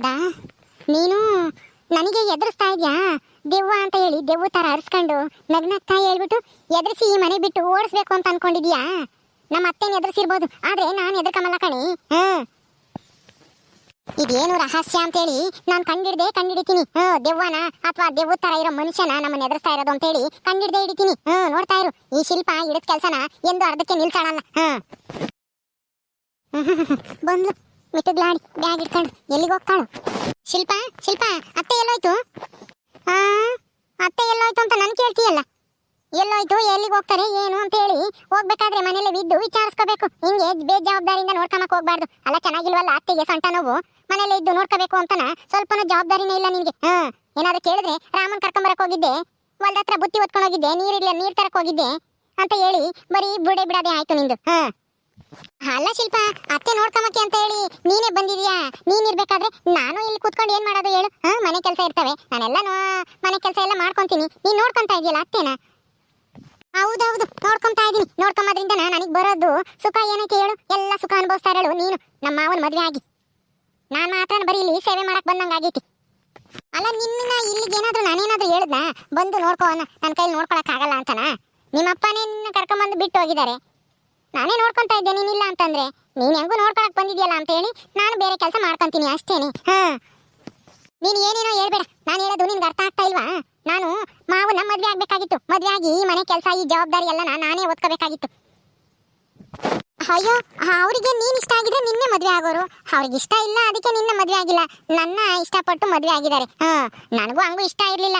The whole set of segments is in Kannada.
ರಾಧಾ ನೀನು ನನಗೆ ಎದುರಿಸ್ತಾ ಇದೆಯಾ? ದೆವ್ವ ಅಂತ ಹೇಳಿ ದೆವ್ವ ತರ ಅರ್ಸ್ಕೊಂಡು ನಗ್ನಗ್ತಾ ಹೇಳ್ಬಿಟ್ಟು ಎದುರಿಸಿ ಈ ಮನೆ ಬಿಟ್ಟು ಓಡಿಸ್ಬೇಕು ಅಂತ ಅನ್ಕೊಂಡಿದ್ಯಾ? ನಮ್ಮ ಅತ್ತೆನ ಎದುರಿಸಿರ್ಬೋದು. ಆದ್ರೆ ನಾನು ಎದುರ್ಕಮಲ್ಲ ಕಣಿ. ಹ್ಮ್ ಇದೇನು ರಹಸ್ಯ ಅಂತೇಳಿ ನಾನು ಕಂಡಿಡ್ದೆ ಕಂಡಿಡಿತೀನಿ. ಹ್ಮ್ ದೆವ್ವನ ಅಥವಾ ದೆವ್ವ ತರ ಇರೋ ಮನುಷ್ಯನ ನಮ್ಮನ್ನ ಎದುರಿಸ್ತಾ ಇರೋದು ಅಂತೇಳಿ ಕಂಡಿಡ್ದೆ ಹಿಡಿತೀನಿ ಹ್ಮ್ ನೋಡ್ತಾ ಇರು. ಈ ಶಿಲ್ಪ ಹಿಡಿದ ಕೆಲ್ಸನ ಎಂದು ಅರ್ಧಕ್ಕೆ ನಿಲ್ತಾಳಲ್ಲ ಹ್ಮ್ ಬಂದ್ಲು. ಮಿಟ್ಟಗ್ಲಾಡಿ ಬ್ಯಾಗ್ ಇಟ್ಕೊಂಡು ಎಲ್ಲಿಗೆ ಹೋಗ್ತಾಳು? ಶಿಲ್ಪ ಶಿಲ್ಪ, ಅತ್ತೆ ಎಲ್ಲೋಯ್ತು? ಆ, ಅತ್ತೆ ಎಲ್ಲೋಯ್ತು ಅಂತ ನನ್ ಕೇಳ್ತೀಯಲ್ಲ? ಎಲ್ಲೋಯ್ತು, ಎಲ್ಲಿಗೆ ಹೋಗ್ತಾರೆ, ಏನು ಅಂತ ಹೇಳಿ ಹೋಗ್ಬೇಕಾದ್ರೆ ಮನೇಲಿ ಬಿದ್ದು ವಿಚಾರಿಸ್ಕೋಬೇಕು. ಹಿಂಗೆ ಬೇಜವಾಬ್ದಾರಿಯಿಂದ ನೋಡ್ಕೊಂಬಕ್ ಹೋಗ್ಬಾರ್ದು. ಅಲ್ಲ, ಚೆನ್ನಾಗಿಲ್ವಲ್ಲ ಅತ್ತೆಗೆ ಸೊಂಟ ನೋವು? ಮನೇಲಿ ಇದ್ದು ನೋಡ್ಕೋಬೇಕು ಅಂತನ? ಸ್ವಲ್ಪನೂ ಜವಾಬ್ದಾರಿನೇ ಇಲ್ಲ ನಿನಗೆ. ಹಾ, ಏನಾದ್ರು ಕೇಳಿದ್ರೆ ರಾಮನ್ ಕರ್ಕೊಂಬರಕ್ ಹೋಗಿದ್ದೆ. ಹೊಲ್ದ ಹತ್ರ ಬುತ್ತಿ ಹೊತ್ಕೊಂಡು ಹೋಗಿದ್ದೆ ನೀರಿಲ್ಲ ನೀರ್ ತರಕ್ ಹೋಗಿದ್ದೆ ಅಂತ ಹೇಳಿ ಬರೀ ಬುಡೆ ಬಿಡೋದೇ ಆಯ್ತು ನಿಂದು. ಹಾ. ಅಲ್ಲ, ಶಿಲ್ಪ ಅತ್ತೆ ನೋಡ್ಕೊಂಬಕ್ಕೆ ಅಂತ ಹೇಳಿ ನೀನೇ ಬಂದಿದ್ಯಾ ನೀನ್ ಇರ್ಬೇಕಾದ್ರೆ ನಾನು ಇಲ್ಲಿ ಕೂತ್ಕೊಂಡು ಏನ್ ಮಾಡೋದು ಹೇಳು ಹಾ ಮನೆ ಕೆಲಸ ಇರ್ತವೆ ನಾನೆಲ್ಲ ನೋ- ಮನೆ ಕೆಲಸ ಎಲ್ಲ ಮಾಡ್ಕೊಂತೀನಿ ನೀನ್ ನೋಡ್ಕೊಂತಾ ಇದೆಯಲ್ಲ ಅತ್ತೆನ ಹೌದೌದು ನೋಡ್ಕೊಂತಾ ಇದೀನಿ ನೋಡ್ಕೊಂಬದ್ರಿಂದ ನನಗೆ ಬರೋದು ಸುಖ ಏನೈತೆ ಹೇಳು? ಎಲ್ಲ ಸುಖ ಅನುಭವಿಸ್ತಾ ಇರೋಳು ನೀನು. ನಮ್ಮ ಮಾವನ ಮದುವೆ ಆಗಿ. ನಾನು ಮಾತ್ರ ಬರೀ ಇಲ್ಲಿ ಸೇವೆ ಮಾಡಕ್ ಬಂದಂಗ ಆಗೈತಿ. ಅಲ್ಲ, ನಿನ್ನ ಇಲ್ಲಿಗೆ ಏನಾದ್ರು ನಾನೇನಾದ್ರೂ ಹೇಳ್ದ ಬಂದು ನೋಡ್ಕೋ ನನ್ನ ಕೈಲಿ ನೋಡ್ಕೊಳಕ್ ಆಗಲ್ಲ ಅಂತನಾ? ನಿಮ್ಮಪ್ಪನೇ ನಿನ್ನ ಕರ್ಕೊಂಬಂದು ಬಿಟ್ಟು ಹೋಗಿದ್ದಾರೆ. ನಾನೇ ನೋಡ್ಕೊತಾ ಇದ್ದೆ ನೀನಿಲ್ಲ ಅಂತಂದ್ರೆ. ನೀನ್ ಹೆಂಗೂ ನೋಡ್ಕೊಳಕ್ ಬಂದಿದ್ಯಲ್ಲ ಅಂತ ಹೇಳಿ ನಾನು ಬೇರೆ ಕೆಲಸ ಮಾಡ್ಕೊಂತೀನಿ ಅಷ್ಟೇನೆ. ಹಾ. ನೀನ್ ಏನೇನೋ ಹೇಳ್ಬೇಡ. ನಾನು ಹೇಳೋದು ನಿನ್ಗೆ ಅರ್ಥ ಆಗ್ತಾ ಇಲ್ವಾ? ನಾನು ಮಾವನ ಮದ್ವೆ ಆಗ್ಬೇಕಾಗಿತ್ತು. ಮದ್ವೆ ಆಗಿ ಈ ಮನೆ ಕೆಲಸ, ಈ ಜವಾಬ್ದಾರಿ ಎಲ್ಲ ನಾನೇ ಓದ್ಕೋಬೇಕಾಗಿತ್ತು ಅಯ್ಯೋ ಅವರಿಗೆ ನೀನ್ ಇಷ್ಟ ಆಗಿದ್ರೆ ನಿನ್ನೆ ಮದುವೆ ಆಗೋರು. ಅವ್ರಿಗೆ ಇಷ್ಟ ಇಲ್ಲ, ಅದಕ್ಕೆ ನಿನ್ನೆ ಮದುವೆ ಆಗಿಲ್ಲ. ನನ್ನ ಇಷ್ಟಪಟ್ಟು ಮದುವೆ ಆಗಿದ್ದಾರೆ. ಹಾ, ನನಗೂ ಹಂಗೂ ಇಷ್ಟ ಇರ್ಲಿಲ್ಲ.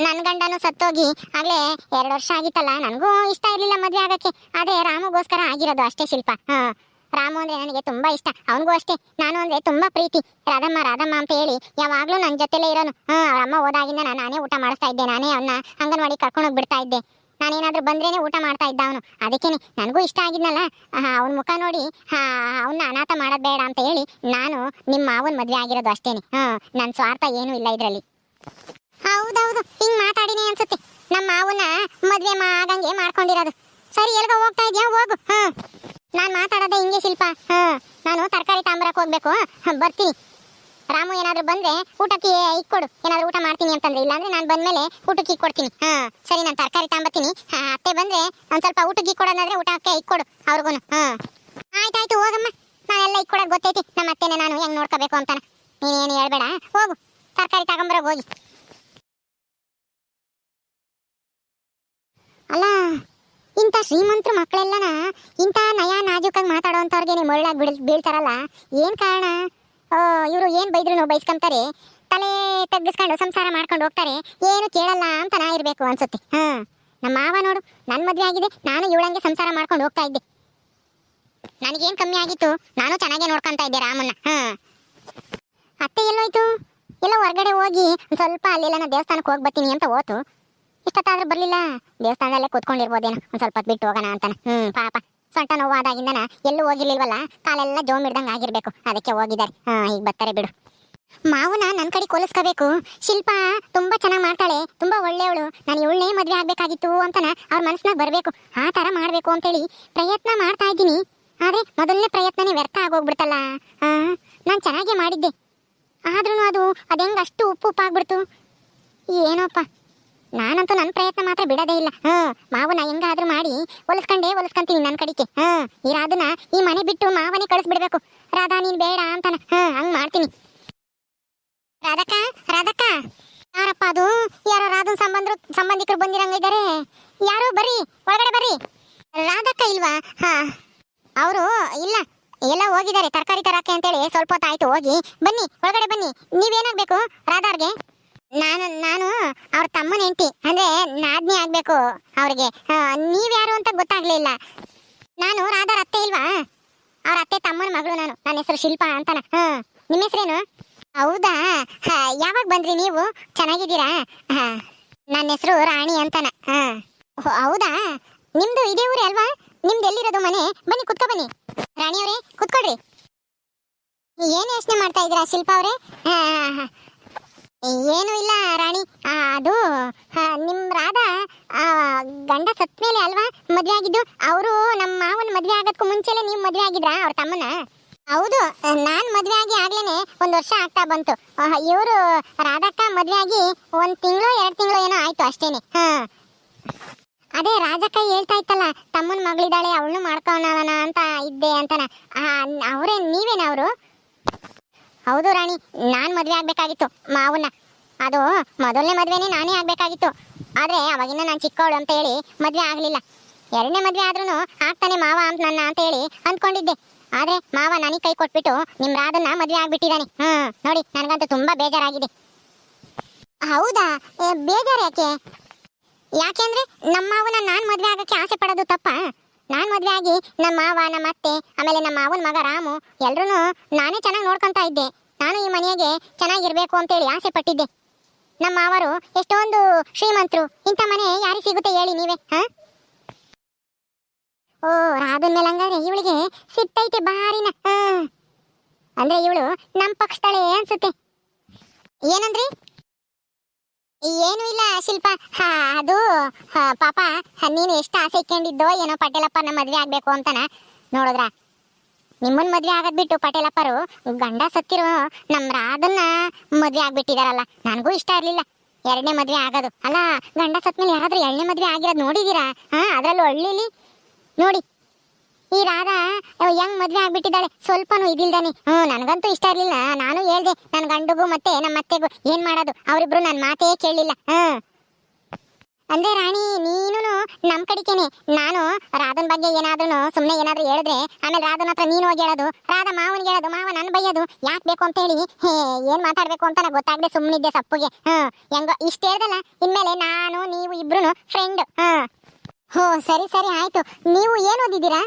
ನನ್ನ ಗಂಡನು ಸತ್ತೋಗಿ, ಆಗ್ಲೇ ಎರಡು ವರ್ಷ ಆಗಿತ್ತಲ್ಲ, ನನಗೂ ಇಷ್ಟ ಇರ್ಲಿಲ್ಲ ಮದುವೆ ಆಗಕ್ಕೆ. ಅದೇ ರಾಮಗೋಸ್ಕರ ಆಗಿರೋದು ಅಷ್ಟೇ ಶಿಲ್ಪ. ಹ, ರಾಮು ಅಂದ್ರೆ ನನಗೆ ತುಂಬಾ ಇಷ್ಟ. ಅವನಿಗೂ ಅಷ್ಟೇ, ನಾನು ಅಂದ್ರೆ ತುಂಬಾ ಪ್ರೀತಿ. ರಾಧಮ್ಮ ರಾಧಮ್ಮ ಅಂತ ಹೇಳಿ, ಯಾವಾಗ್ಲೂ ನನ್ನ ಜೊತೆಲೇ ಇರೋನು. ಅವ್ರ ಅಮ್ಮ ಹೋದಾಗಿಂದ ನಾನು ನಾನೇ ಊಟ ಮಾಡಿಸ್ತಾ ಇದ್ದೆ. ನಾನೇ ಅವನ್ನ ಅಂಗನವಾಡಿ ಕರ್ಕೊಂಡೋಗಿ ಬಿಡ್ತಾ ಇದ್ದೆ. ನಾನೇನಾದ್ರೂ ಬಂದ್ರೇನೆ ಊಟ ಮಾಡ್ತಾ ಇದ್ದ ಅವನು ಅದಕ್ಕೇನೆ ನನಗೂ ಇಷ್ಟ ಆಗಿದ್ನಲ್ಲ. ಅವನ ಮುಖ ನೋಡಿ ಅವನ್ನ ಅನಾಥ ಮಾಡೋದ್ ಬೇಡ ಅಂತ ಹೇಳಿ ನಾನು ನಿಮ್ಮ ಮಾವನ್ ಮದ್ವೆ ಆಗಿರೋದು ಅಷ್ಟೇನೆ. ಹಾ ನನ್ನ ಸ್ವಾರ್ಥ ಏನೂ ಇಲ್ಲ ಇದ್ರಲ್ಲಿ. ಹೌದೌದು, ಹಿಂಗ್ ಮಾತಾಡಿನಿ ಅನ್ಸುತ್ತೆ. ನಮ್ಮ ಮಾವನ ಮದ್ವೆ ಆಗಂಗೆ ಮಾಡ್ಕೊಂಡಿರೋದು. ಸರಿ, ಎಲ್ಗ ಹೋಗ್ತಾ ಇದ್ಯಾ? ಹೋಗು. ಹಾ ನಾನ್ ಮಾತಾಡೋದೇ ಹಿಂಗೆ ಶಿಲ್ಪ. ಹಾ ನಾನು ತರಕಾರಿ ತಾಂಬರಕ್ ಹೋಗ್ಬೇಕು. ಬರ್ತೀನಿ. ರಾಮು ಏನಾದ್ರು ಬಂದ್ರೆ ಊಟಕ್ಕೆ ಇಕ್ಕೊಡು ಏನಾದ್ರು ಊಟ ಮಾಡ್ತೀನಿ ಅಂತಂದ್ರೆ. ಇಲ್ಲಾಂದ್ರೆ ನಾನು ಬಂದ್ಮೇಲೆ ಊಟಕ್ಕೆ ಇಕ್ಕೊಡ್ತೀನಿ ಹಾ, ಸರಿ, ನಾನು ತರಕಾರಿ ತಗೊಂಬತ್ತೀನಿ ಅತ್ತೆ ಬಂದ್ರೆ ಒಂದ್ ಸ್ವಲ್ಪ ಊಟಕ್ಕೆ ಇಕ್ಕೊಡೋದಾದ್ರೆ ಊಟಕ್ಕೆ ಇಕ್ಕೊಡು ಅವ್ರಿಗೂ ಹಾ. ಆಯ್ತಾಯ್ತು, ಹೋಗಮ್ಮ. ನಾನೆಲ್ಲ ಇಕ್ಕೊಡೋದು ಗೊತ್ತೈತಿ. ನಮ್ಮ ಅತ್ತೆನ ನಾನು ಹೆಂಗ್ ನೋಡ್ಕೋಬೇಕು ಅಂತಾನ ನೀನೇನು ಹೇಳ್ಬೇಡ. ಹೋಗು. ತರಕಾರಿ ತಗೊಂಬರ ಹೋಗಿ. ಅಲ್ಲ, ಇಂಥ ಶ್ರೀಮಂತರು ಮಕ್ಕಳೆಲ್ಲನ ಇಂಥ ನಯ ನಾಜೂಕಾಗಿ ಮಾತಾಡೋವಂಥವ್ರಿಗೆ ಮರಳಾಗಿ ಬಿಡ್ ಬೀಳ್ತಾರಲ್ಲ. ಏನು ಕಾರಣ? ಇವರು ಏನ್ ಬೈದ್ರು ಬೈಸ್ಕೊಂತಾರೆ. ತಲೆ ತಗ್ಗಿಸ್ಕೊಂಡು ಸಂಸಾರ ಮಾಡ್ಕೊಂಡು ಹೋಗ್ತಾರೆ. ಏನು ಕೇಳಲ್ಲ ಅಂತ ನಾ ಇರ್ಬೇಕು ಅನ್ಸುತ್ತೆ. ಹಾ ನಮ್ಮ ಮಾವ ನೋಡು, ನನ್ ಮದ್ವೆ ಆಗಿದೆ, ನಾನು ಇವಳಂಗೆ ಸಂಸಾರ ಮಾಡ್ಕೊಂಡು ಹೋಗ್ತಾ ಇದ್ದೆ. ನನಗೇನ್ ಕಮ್ಮಿ ಆಗಿತ್ತು, ನಾನು ಚೆನ್ನಾಗೇ ನೋಡ್ಕೊಂತ ಇದ್ದೆ ರಾಮನ್ನ ಹಾ. ಅತ್ತೆ ಎಲ್ಲೋಯ್ತು? ಎಲ್ಲ ಹೊರಗಡೆ ಹೋಗಿ ಸ್ವಲ್ಪ ಅಲ್ಲೆಲ್ಲ ದೇವಸ್ಥಾನಕ್ಕೆ ಹೋಗಿ ಬರ್ತೀನಿ ಅಂತ ಓತು ಇಷ್ಟೊತ್ತಾದ್ರೂ ಬರ್ಲಿಲ್ಲ. ದೇವಸ್ಥಾನದಲ್ಲೇ ಕೂತ್ಕೊಂಡಿರ್ಬೋದೇನೋ, ಒಂದ್ ಸ್ವಲ್ಪ ಬಿಟ್ಟು ಹೋಗೋಣ ಅಂತಾನೆ. ಹ್ಮ್, ಪಾಪ. ಸೊಂಟ ನೋವಾದಾಗಿಂದನ ಎಲ್ಲೂ ಹೋಗಿರ್ಲಿಲ್ವಲ್ಲ? ಕಾಲೆಲ್ಲ ಜೋಮ್ ಹಿಡ್ದಂಗೆ ಆಗಿರ್ಬೇಕು. ಅದಕ್ಕೆ ಹೋಗಿದ್ದಾರೆ. ಹಾ, ಈಗ ಬರ್ತಾರೆ ಬಿಡು. ಮಾವನ ನನ್ ಕಡೆ ಕೊಲಿಸ್ಕೋಬೇಕು. ಶಿಲ್ಪ ತುಂಬಾ ಚೆನ್ನಾಗಿ ಮಾಡ್ತಾಳೆ. ತುಂಬಾ ಒಳ್ಳೆಯವಳು. ನಾನು ಇವಳನ್ನೇ ಮದ್ವೆ ಆಗ್ಬೇಕಾಗಿತ್ತು ಅಂತನ ಅವ್ರ ಮನಸ್ಸಿನಾಗ ಬರ್ಬೇಕು. ಆ ತರ ಮಾಡ್ಬೇಕು ಅಂತೇಳಿ ಪ್ರಯತ್ನ ಮಾಡ್ತಾ ಇದ್ದೀನಿ. ಆದ್ರೆ ಮೊದಲನೇ ಪ್ರಯತ್ನನೇ ವ್ಯರ್ಥ ಆಗೋಗ್ಬಿಡ್ತಲ್ಲ. ಆ, ನಾನ್ ಚೆನ್ನಾಗೇ ಮಾಡಿದ್ದೆ. ಆದ್ರೂ ಅದು ಅದೆಂಗ್ ಅಷ್ಟು ಉಪ್ಪು ಉಪ್ಪಾಗ್ಬಿಡ್ತು? ಏನೋಪ್ಪ. ನಾನಂತೂ ನನ್ನ ಪ್ರಯತ್ನ ಮಾತ್ರ ಬಿಡೋದೇ ಇಲ್ಲ. ಹಾ ಮಾವನ ಹೆಂಗಾದ್ರೂ ಮಾಡಿ ಹೊಲಿಸ್ಕೊಂಡೇ ಹೊಲಿಸ್ಕೊಂತೀನಿ ನನ್ನ ಕಡಿಕೆ ಹಾ, ಈ ರಾಧನ ಈ ಮನೆ ಬಿಟ್ಟು ಮಾವನೇ ಕಳಿಸ್ಬಿಡ್ಬೇಕು. ರಾಧಾ, ನೀನ್ ಬೇಡ ಅಂತಾನ. ಹಾ, ಹಂಗ್ ಮಾಡ್ತೀನಿ. ರಾಧಕ್ಕ ರಾಧಕ್ಕ. ಯಾರಪ್ಪ ಅದು? ಯಾರೋ ರಾಧನ್ ಸಂಬಂಧರು ಸಂಬಂಧಿಕರು ಬಂದಿರಂಗಿದ್ದಾರೆ ಯಾರು, ಬರ್ರಿ, ಒಳಗಡೆ ಬರ್ರಿ. ರಾಧಕ್ಕ ಇಲ್ವಾ? ಹಾ. ಅವರು, ಇಲ್ಲ, ಎಲ್ಲ ಹೋಗಿದ್ದಾರೆ. ತರಕಾರಿ ತರಕ್ಕೆ ಅಂತೇಳಿ ಸ್ವಲ್ಪ ಹೊತ್ತಾಯ್ತು, ಹೋಗಿ. ಬನ್ನಿ, ಒಳಗಡೆ ಬನ್ನಿ. ನೀವೇನಾಗ್ಬೇಕು ರಾಧಾರ್ಗೆ ನಾನು ನಾನು ಅವ್ರ ತಮ್ಮನ ಹೆಂಡತಿ. ಅಂದ್ರೆ ನಾದ್ನಿ ಆಗ್ಬೇಕು ಅವ್ರಿಗೆ. ನೀವ್ಯಾರು ಅಂತ ಗೊತ್ತಾಗ್ಲಿಲ್ಲ ನಾನು ರಾಧಾರ ಅತ್ತೆ ಇಲ್ವಾ? ಅವ್ರ ಅತ್ತೆ ತಮ್ಮನ ಮಗಳು ನಾನು. ನನ್ನ ಹೆಸರು ಶಿಲ್ಪ ಅಂತಾನ. ಹಾ, ನಿಮ್ಮ ಹೆಸರೇನು? ಹೌದಾ? ಯಾವಾಗ ಬಂದ್ರಿ ನೀವು? ಚೆನ್ನಾಗಿದ್ದೀರಾ? ನನ್ನ ಹೆಸರು ರಾಣಿ ಅಂತಾನ. ಹಾ. ಹೌದಾ? ನಿಮ್ದು ಇದೇ ಊರೇ ಅಲ್ವಾ? ನಿಮ್ದು ಎಲ್ಲಿರೋದು ಮನೆ? ಬನ್ನಿ, ಕುತ್ಕೊ ಬನ್ನಿ. ರಾಣಿ ಅವರೇ, ಕುತ್ಕೊಳ್ರಿ. ಏನು ಯೋಚನೆ ಮಾಡ್ತಾ ಇದ್ದೀರಾ ಶಿಲ್ಪ ಅವರೇ. ಏನು ಇಲ್ಲ ರಾಣಿ. ಅದು ನಿಮ್ಮ ನಿಮ್ ರಾಧಾ ಗಂಡ ಸತ್ ಮೇಲೆ ಅಲ್ವಾ ಮದುವೆ ಆಗಿದ್ದು? ಅವರು ನಮ್ಮ ಮಾವನ ಮದುವೆ ಆಗೋದಕ್ಕೂ ಮುಂಚೆಲೆ ನೀವು ಮದುವೆ ಆಗಿದ್ರಾ ಅವ್ರ ತಮ್ಮನ? ಹೌದು, ನಾನು ಮದುವೆ ಆಗಿ ಆಗ್ಲೇನೆ ಒಂದು ವರ್ಷ ಆಗ್ತಾ ಬಂತು. ಇವರು ರಾಧಕ್ಕ ಮದುವೆ ಆಗಿ ಒಂದು ತಿಂಗಳು, ಎರಡು ತಿಂಗಳು ಏನೋ ಆಯ್ತು ಅಷ್ಟೇನೆ. ಹಾ. ಅದೇ ರಾಜಕ್ಕ ಹೇಳ್ತಾ ಇತ್ತಲ್ಲ, ತಮ್ಮನ ಮಗಳಿದ್ದಾಳೆ, ಅವಳನ್ನು ಮಾಡ್ಕೊಳ್ಳೋಣ ಅಂತ ಇದ್ದೆ ಅಂತನ. ಅವರೇ, ನೀವೇನ ಅವರು? ಹೌದು ರಾಣಿ, ನಾನ್ ಮದ್ವೆ ಆಗ್ಬೇಕಾಗಿತ್ತು, ಮಾವನ್ನ. ಅದು ಮೊದಲನೇ ಮದ್ವೆನೆ ನಾನೇ ಆಗ್ಬೇಕಾಗಿತ್ತು. ಆದ್ರೆ ಅವಾಗಿನ ನಾನು ಚಿಕ್ಕವಳು ಅಂತ ಹೇಳಿ ಮದ್ವೆ ಆಗ್ಲಿಲ್ಲ. ಎರಡನೇ ಮದ್ವೆ ಆದ್ರೂ ಆಗ್ತಾನೆ ಮಾವ ಅಂತ ನನ್ನ ಅಂತ ಹೇಳಿ ಅಂದ್ಕೊಂಡಿದ್ದೆ. ಆದ್ರೆ ಮಾವ ನನಗೆ ಕೈ ಕೊಟ್ಬಿಟ್ಟು ನಿಮ್ ರಾಧನ್ನ ಮದ್ವೆ ಆಗ್ಬಿಟ್ಟಿದ್ದಾನೆ ಹ್ಮ್, ನೋಡಿ, ನನಗಂತೂ ತುಂಬಾ ಬೇಜಾರಾಗಿದೆ. ಹೌದಾ? ಬೇಜಾರ್ ಯಾಕೆ? ಯಾಕೆಂದ್ರೆ ನಮ್ಮ ಮಾವನ ನಾನ್ ಮದ್ವೆ ಆಗಕ್ಕೆ ಆಸೆ ಪಡೋದು ತಪ್ಪ? ನಾನ್ ಮದುವೆ ನಮ್ಮ ಮಾವ ನಮ್ಮ ಅತ್ತೆ, ಆಮೇಲೆ ನಮ್ಮ ಮಾವನ ಮಗ ರಾಮು ಎಲ್ಲರೂ ನಾನೇ ಚೆನ್ನಾಗಿ ನೋಡ್ಕೊಂತ ಇದ್ದೆ. ನಾನು ಈ ಮನೆಗೆ ಚೆನ್ನಾಗಿರ್ಬೇಕು ಅಂತೇಳಿ ಆಸೆ ಪಟ್ಟಿದ್ದೆ. ನಮ್ಮ ಮಾವರು ಎಷ್ಟೊಂದು ಶ್ರೀಮಂತರು. ಇಂಥ ಮನೆ ಯಾರಿಗೆ ಸಿಗುತ್ತೆ ಹೇಳಿ ನೀವೇ, ಹಾ? ಓ, ರಾಧನ್ ಮೇಲೆ ಹಂಗಾದ್ರೆ ಇವಳಿಗೆ ಸಿಟ್ಟೈತೆ ಬಾರಿನ. ಅಂದ್ರೆ ಇವಳು ನಮ್ಮ ಪಕ್ಷದಳೆ ಅನ್ಸುತ್ತೆ. ಏನಂದ್ರಿ? ಏನು ಇಲ್ಲ ಶಿಲ್ಪ. ಹಾ, ಅದು ಪಾಪ ನೀನು ಎಷ್ಟು ಆಸೆ ಇಟ್ಕೊಂಡಿದ್ದೋ ಏನೋ ಪಟೇಲಪ್ಪನ ನಮ್ಮ ಮದ್ವೆ ಆಗ್ಬೇಕು ಅಂತನ. ನೋಡಿದ್ರ? ನಿಮ್ಮನ್ ಮದ್ವೆ ಆಗದ್ ಬಿಟ್ಟು ಪಟೇಲಪ್ಪರು ಗಂಡ ಸತ್ತಿರೋ ನಮ್ ರಾಧನ್ನ ಮದ್ವೆ ಆಗ್ಬಿಟ್ಟಿದಾರಲ್ಲ ನನಗೂ ಇಷ್ಟ ಇರಲಿಲ್ಲ. ಎರಡನೇ ಮದ್ವೆ ಆಗೋದು. ಅಲ್ಲ ಗಂಡ ಸತ್ಮೇಲೆ ಯಾರಾದ್ರೂ ಎರಡನೇ ಮದ್ವೆ ಆಗಿರೋದು ನೋಡಿದೀರಾ? ಹಾ ಅದ್ರಲ್ಲಿ ಹಳ್ಳಿಲಿ ನೋಡಿ ಈ ರಾಧಾ ಹೆಂಗ್ ಮದ್ವೆ ಆಗ್ಬಿಟ್ಟಿದ್ದಾಳೆ? ಸ್ವಲ್ಪನೂ ಇದಿಲ್ದಾನೆ. ಹ್ಮ್ ನನಗಂತೂ ಇಷ್ಟ ಇರ್ಲಿಲ್ಲ. ನಾನು ಹೇಳ್ದೆ, ನನ್ ಗಂಡಗೂ ಮತ್ತೆ ನಮ್ಮ ಅತ್ತೆಗೂ ಏನ್ ಮಾಡೋದು? ಅವರಿಬ್ರು ನನ್ ಮಾತೇ ಕೇಳಿಲ್ಲ ಹ್ಮ್ ಅಂದ್ರೆ ರಾಣಿ ನೀನು ನಮ್ ಕಡಿಕೇನೆ. ನಾನು ರಾಧನ್ ಬಗ್ಗೆ ಏನಾದ್ರೂ ಸುಮ್ನೆ ಏನಾದ್ರೂ ಹೇಳಿದ್ರೆ, ಆಮೇಲೆ ರಾಧನ್ ಹತ್ರ ನೀನು ಹೋಗಿ ಹೇಳೋದು. ರಾಧ, ಮಾವನಿಗೆ ಹೇಳೋದು. ಮಾವ ನನ್ ಬೈಯೋದು. ಯಾಕೆ ಬೇಕು ಅಂತ ಹೇಳಿ. ಹೇ, ಏನ್ ಮಾತಾಡ್ಬೇಕು ಅಂತ ನಂಗೆ ಗೊತ್ತಾಗದೆ ಸುಮ್ಮನಿದ್ದೆ ಸಪ್ಪುಗೆ. ಹ್ಮ್ ಹೆಂಗೋ, ಇಷ್ಟ ಹೇಳ್ದಲ್ಲ? ಇನ್ಮೇಲೆ ನಾನು, ನೀವು ಇಬ್ರು ಫ್ರೆಂಡ್ ಹ್ಮ್ ಹೋ, ಸರಿ ಸರಿ, ಆಯ್ತು. ನೀವು ಏನ್ ಓದಿದ್ದೀರಾ?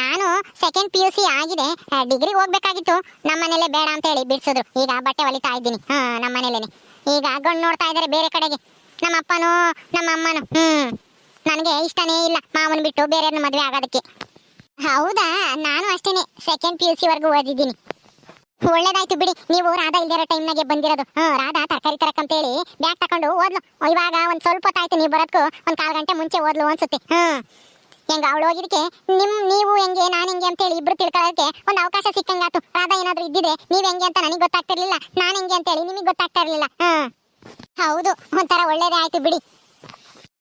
ನಾನು ಸೆಕೆಂಡ್ ಪಿ ಯು ಸಿ ಆಗಿದೆ ಡಿಗ್ರಿ ಹೋಗ್ಬೇಕಾಗಿತ್ತು. ನಮ್ಮ ಮನೇಲೆ ಬೇಡ ಅಂತ ಹೇಳಿ ಬಿಡಿಸಿದ್ರು. ಈಗ ಬಟ್ಟೆ ಹೊಲಿತಾ ಇದ್ದೀನಿ. ಹಾ ನಮ್ಮ ಮನೇಲೇನೆ. ಈಗ ಗಂಡು ನೋಡ್ತಾ ಇದ್ದಾರೆ ಬೇರೆ ಕಡೆಗೆ. ನಮ್ಮ ಅಪ್ಪನೂ ನಮ್ಮ ಅಮ್ಮನು, ಹ್ಮ್. ನನಗೆ ಇಷ್ಟನೇ ಇಲ್ಲ ಮಾವನ್ ಬಿಟ್ಟು ಬೇರೆಯವ್ರನ್ನ ಮದ್ವೆ ಆಗೋದಕ್ಕೆ. ಹೌದಾ? ನಾನು ಅಷ್ಟೇನೆ ಸೆಕೆಂಡ್ ಪಿ ಯು ಸಿ ವರ್ಗು ಓದಿದ್ದೀನಿ. ಒಳ್ಳೇದಾಯ್ತು ಬಿಡಿ. ನೀವು ರಾಧಾ ಇಲ್ದಿರೋ ಟೈಮ್ನಾಗೆ ಬಂದಿರೋದು. ಹ್ಞೂ ರಾಧಾ ತರಕಾರಿ ತರಕಂತೇಳಿ ಬ್ಯಾಗ್ ತಕೊಂಡು ಓದ್ಲು. ಇವಾಗ ಒಂದು ಸ್ವಲ್ಪ ಹೊತ್ತಾಯ್ತು ನೀವು ಬರೋದಕ್ಕೂ ಒಂದು ಕಾಲು ಗಂಟೆ ಮುಂಚೆ ಓದ್ಲು ಅನ್ಸುತ್ತೆ. ಹ್ಮ್ ಹೆಂಗ ಅವಳು ಹೋಗಿದಕ್ಕೆ ನಿಮ್, ನೀವು ಹೆಂಗೆ, ನಾನು ಹೆಂಗೆ ಅಂತೇಳಿ ಇಬ್ರು ತಿಳ್ಕೊಳ್ಳೋಕೆ ಒಂದು ಅವಕಾಶ ಸಿಕ್ಕಂಗಾತು ರಾಧಾ ಏನಾದ್ರೂ ಇದ್ದಿದ್ರೆ ನೀವ್ ಹೆಂಗೆ ಅಂತ ನನಗೆ ಗೊತ್ತಾಗ್ತಿರ್ಲಿಲ್ಲ. ನಾನು ಹೆಂಗೆ ಅಂತೇಳಿ ನಿಮಗೆ ಗೊತ್ತಾಗ್ತಾ ಇರ್ಲಿಲ್ಲ ಹೌದು, ಒಂಥರ ಒಳ್ಳೇದೇ ಆಯ್ತು ಬಿಡಿ.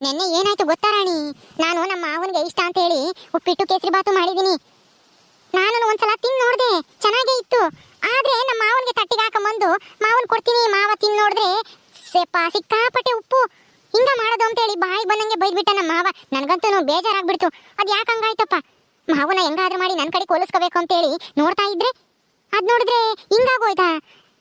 ನಿನ್ನೆ ಏನಾಯ್ತು ಗೊತ್ತಾ ರಾಣಿ? ನಾನು ನಮ್ಮ ಮಾವನಿಗೆ ಇಷ್ಟ ಅಂತ ಹೇಳಿ ಉಪ್ಪಿಟ್ಟು, ಕೇಸರಿ ಬಾತು ಮಾಡಿದೀನಿ ನಾನು ಒಂದ್ಸಲ ತಿನ್ ನೋಡ್ದೆ, ಚೆನ್ನಾಗೇ ಇತ್ತು. ಆದ್ರೆ ನಮ್ಮ ಮಾವನಿಗೆ ತಟ್ಟಿಗೆ ಹಾಕೊಂಬಂದು ಮಾವನ್ ಕೊಡ್ತೀನಿ ಮಾವ ತಿನ್ ನೋಡಿದ್ರೆ ಸೇಪ ಸಿಕ್ಕಾಪಟ್ಟೆ ಉಪ್ಪು. ಹಿಂಗ ಮಾಡೋದು ಅಂತ ಹೇಳಿ ಬಾಯಿ ಬಂದಂಗೆ ಬೈದ್ಬಿಟ್ಟ ನಮ್ಮ ಮಾವ. ನನಗಂತೂ ಬೇಜಾರಾಗ್ಬಿಡ್ತು. ಅದ್ ಯಾಕೆ ಹಂಗಾಯ್ತಪ್ಪ? ಮಾವನ ಹೆಂಗಾದ್ರೂ ಮಾಡಿ ನನ್ನ ಕಡೆ ಕೋಲಿಸ್ಕೋಬೇಕು ಅಂತ ಹೇಳಿ ನೋಡ್ತಾ ಇದ್ರೆ ಅದ್ ನೋಡಿದ್ರೆ ಹಿಂಗಾಗೋಯ್ತಾ?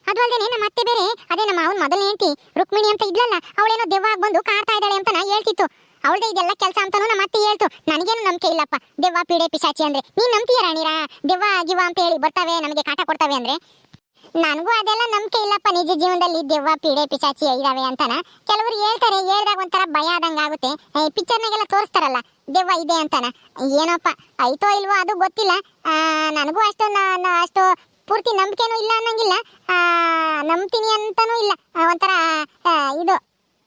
ಅದು ಅಲ್ಲದೆ ನಮ್ಮ ಅತ್ತೆ ಬೇರೆ, ಅದೇ ನಮ್ಮ ಅವನ ಮೊದಲನೇ ಹೆಂಡತಿ, ರುಕ್ಮಿಣಿ ಅಂತ ಇದ್ಲಲ್ಲ, ಅವಳೇನೋ ದೆವ್ವ ಆಗ್ಬಂದು ಕಾಡ್ತಾ ಇದ್ದಾಳೆ ಅಂತ ನಾ ಹೇಳ್ತಿತ್ತು. ಅವಳದೇ ಇದೆಲ್ಲ ಕೆಲಸ ಅಂತಾನು ನಮ್ಮ ಅತ್ತೆ ಹೇಳ್ತು. ನನಗೇನು ನಂಬಿಕೆ ಇಲ್ಲಪ್ಪ. ದೆವ್ವ ಪೀಡೆ ಪಿಶಾಚಿ ಅಂದ್ರೆ. ನೀನ್ ನಂಬ್ತೀಯ ರಾಣಿರಾ? ದೆವ್ವ, ಗಿವ್ವ ಅಂತ ಹೇಳಿ ಬರ್ತವೆ, ನಮಗೆ ಕಾಟ ಕೊಡ್ತವೆ ಅಂದ್ರೆ? ನನಗೂ ಅದೆಲ್ಲ ನಂಬಿಕೆ ಇಲ್ಲಪ್ಪ, ನಿಜ ಜೀವನದಲ್ಲಿ ದೆವ್ವ, ಪೀಡೆ, ಪಿಶಾಚಿ ಇದಾವೆ ಅಂತಾನ. ಕೆಲವರು ಹೇಳ್ತಾರೆ, ಹೇಳಿದಾಗ ಒಂಥರ ಭಯ ಆದಂಗ ಆಗುತ್ತೆ. ಪಿಕ್ಚರ್ನಾಗೆಲ್ಲ ತೋರಿಸ್ತಾರಲ್ಲ, ದೆವ್ವ ಇದೆ ಅಂತಾನ. ಏನೋಪ್ಪ, ಐತೋ ಇಲ್ವೋ ಅದು ಗೊತ್ತಿಲ್ಲ. ನನಗೂ ಅಷ್ಟು ಅಷ್ಟು ಪೂರ್ತಿ ನಂಬಿಕೆನೂ ಇಲ್ಲ ಅನ್ನಂಗಿಲ್ಲ. ನಂಬ್ತೀನಿ ಅಂತಾನೂ ಇಲ್ಲ. ಒಂಥರ ಇದು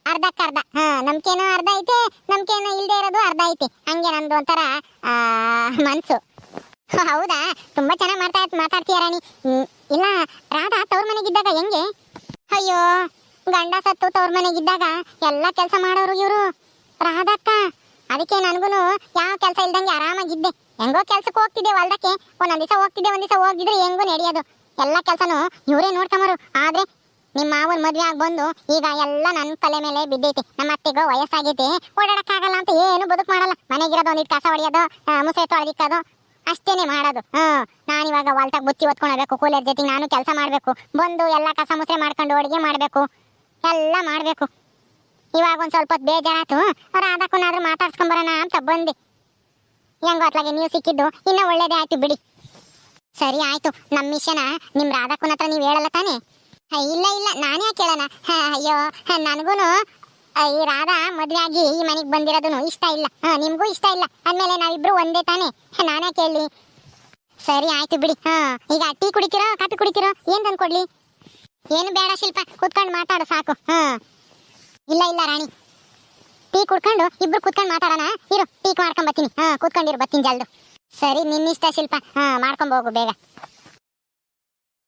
ಅರ್ಧಕ್ಕರ್ಧ ಹಾ, ನಂಬಿಕೆನೂ ಅರ್ಧ ಐತೆ, ನಂಬಿಕೆನೂ ಇಲ್ಲದೆ ಇರೋದು ಅರ್ಧ ಐತೆ. ಹಂಗೆ ನಂದು ಒಂಥರ ಮನಸ್ಸು. ಮನ್ಸು ಹೌದಾ? ತುಂಬಾ ಚೆನ್ನಾಗಿ ಮಾಡ್ತಾ ಮಾತಾಡ್ತೀಯ ರಾಣಿ? ಇಲ್ಲ, ರಾಧಾ ತವ್ರ ಮನೆಗಿದ್ದಾಗ ಹೆಂಗೆ? ಅಯ್ಯೋ, ಗಂಡ ಸತ್ತು ತವ್ರ ಮನೆಗಿದ್ದಾಗ ಎಲ್ಲ ಕೆಲಸ ಮಾಡೋರು ಇವರು. ರಾಧಕ್ಕ, ಅದಕ್ಕೆ ನನಗೂ ಯಾವ ಕೆಲಸ ಇಲ್ದಂಗೆ ಆರಾಮಾಗಿದ್ದೆ. ಹೆಂಗೋ ಕೆಲ್ಸಕ್ಕೆ ಹೋಗ್ತಿದ್ದೆ ಹೊಲ್ದಕ್ಕೆ. ಒಂದ್ ದಿವಸ ಹೋಗ್ತಿದ್ದೆ, ಒಂದ್ ದಿವಸ ಹೋಗಿದ್ರೆ ಹೆಂಗೋ ನಡೆಯೋದು. ಎಲ್ಲ ಕೆಲಸನೂ ಇವರೇ ನೋಡ್ಕೊಂಬರು ಆದ್ರೆ ನಿಮ್ಮ ಮಾವನ್ ಮದ್ವೆ ಆಗಿ ಬಂದು ಈಗ ಎಲ್ಲ ನನ್ನ ತಲೆ ಮೇಲೆ ಬಿದ್ದೈತಿ. ನಮ್ಮ ಅತ್ತೆಗೋ ವಯಸ್ಸಾಗೈತಿ. ಓಡಾಡಕ್ಕಾಗಲ್ಲ ಅಂತ ಏನು ಬದುಕು ಮಾಡಲ್ಲ. ಮನೆಗಿರೋದು ಒಂದಿಟ್ಟು ಕಸ ಹೊಡೆಯೋದು ಮುಸೆ ತೊಳೆದಿಕ್ಕೋದು ಅಷ್ಟೇನೆ ಮಾಡೋದು. ಹ್ಮ್ ನಾನಿವಾಗ ಹೊಲ್ತಾಗ ಬುತ್ತಿ ಹೊತ್ಕೊಳ್ಬೇಕು ಕೂಲರ್ ಜೊತೆಗೆ ನಾನು ಕೆಲಸ ಮಾಡಬೇಕು, ಬಂದು ಎಲ್ಲ ಕಸ ಮುಸ್ರೆ ಮಾಡ್ಕೊಂಡು ಅಡುಗೆ ಮಾಡಬೇಕು, ಎಲ್ಲ ಮಾಡಬೇಕು. ಇವಾಗ ಒಂದು ಸ್ವಲ್ಪ ಹೊತ್ತು ಬೇಜಾರಾತು ರಾಧಕ್ಕನಾದ್ರೂ ಮಾತಾಡ್ಸ್ಕೊಂಬರೋಣ ಅಂತ ಬಂದೆ. ಹೆಂಗೋ ಅತ್ಲಾಗೆ ನೀವು ಸಿಕ್ಕಿದ್ದು ಇನ್ನ ಒಳ್ಳೇದೇ ಆಯ್ತು ಬಿಡಿ. ಸರಿ ಆಯ್ತು ನಮ್ಮ ಮಿಷನ ನಿಮ್ಮ ರಾಧಾಕುನ ಹತ್ರ ನೀವು ಹೇಳಲ್ಲ ತಾನೇ? ಇಲ್ಲ ಇಲ್ಲ, ನಾನೇ ಕೇಳೋಣ ಅಯ್ಯೋ ನನಗೂ ಈ ರಾಧಾ, ಮದ್ವೆ ಆಗಿ ಈ ಮನೆಗೆ ಬಂದಿರೋದು ಇಷ್ಟ ಇಲ್ಲ. ಹಾ, ನಿಮ್ಗೂ ಇಷ್ಟ ಇಲ್ಲ. ಅಂದಮೇಲೆ ನಾವಿಬ್ರು ಒಂದೇ ತಾನೇ. ನಾನೇ ಕೇಳಿ ಸರಿ, ಆಯ್ತು ಬಿಡಿ. ಹಾ, ಈಗ ಟೀ ಕುಡಿತೀರೋ, ಕಾಫಿ ಕುಡಿತೀರೋ? ಏನ್ ತಂದು ಕೊಡ್ಲಿ? ಏನು ಬೇಡ ಶಿಲ್ಪ, ಕುತ್ಕೊಂಡು ಮಾತಾಡು ಸಾಕು. ಹಾ. ಇಲ್ಲ ಇಲ್ಲ, ರಾಣಿ. ಟೀ ಕುಡ್ಕೊಂಡು ಇಬ್ರು ಕುತ್ಕೊಂಡು ಮಾತಾಡೋಣ. ಇರು, ಟೀ ಮಾಡ್ಕೊಂಡ್ ಬರ್ತೀನಿ. ಹಾ, ಕುತ್ಕೊಂಡಿರು, ಬರ್ತೀನಿ ಜಲ್ದು. ಸರಿ, ನಿನ್ನಿಷ್ಟ ಶಿಲ್ಪ. ಹಾ, ಮಾಡ್ಕೊಂಡ್ ಹೋಗು ಬೇಗ.